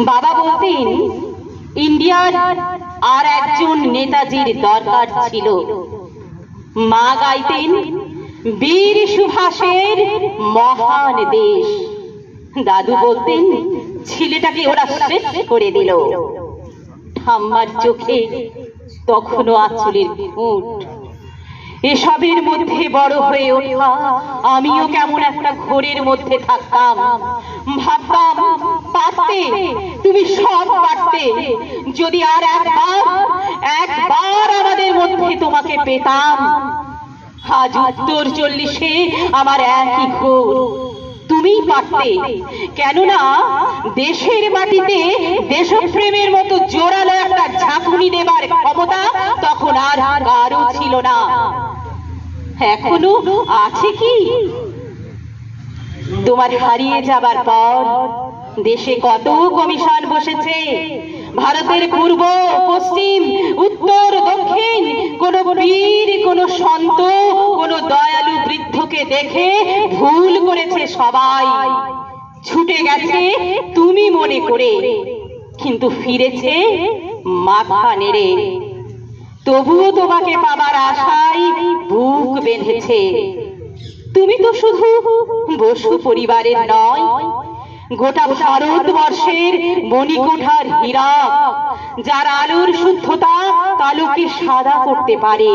বাবা বলতেন, ইন্ডিয়ার আর একজন নেতাজির দরকার ছিল। মা গাইতেন, বীর সুভাষের মহান দেশ। দাদু বলতেন, ছেলেটাকে ওরা শেষ করে দিল। ঠাম্মার চোখে তখনও আঁচলের ফুট এসবের মধ্যে বড় হয়ে ওঠা, আমিও কেমন একটা ঘোরের মধ্যে থাকতাম। ভাবতাম পারতে, তুমি সব পারতে। যদি আর একবার একবার আমাদের মধ্যে তোমাকে পেতাম, আজ উত্তর চল্লিশে আমার একই ঘোর। পারতে। কেননা, দেশের মাটিতে দেশপ্রেমের মতো জোরালো একটা ঝাঁকুনি দেবার ক্ষমতা তখন আর কারও ছিল না। এখনও আছে কি? তোমার হারিয়ে যাবার পর দেশে কত কমিশন বসেছে? ভারতের পূর্ব, পশ্চিম, উত্তর, দক্ষিণ, কোন বীর কোন সন্ত, কোন দয়ালু বৃদ্ধকে দেখে ভুল করেছে সবাই। ছুটে গেছে তুমি মনে করে, কিন্তু ফিরেছে মাথা নেড়ে। তবুও তোমাকে পাবার আশায় বুক বেঁধেছে। তুমি তো শুধু বসু পরিবারের নয় গোটা ভারতবর্ষের মণিকোঠার হীরা যার আলোর শুদ্ধতা কালোকে সাদা করতে পারে।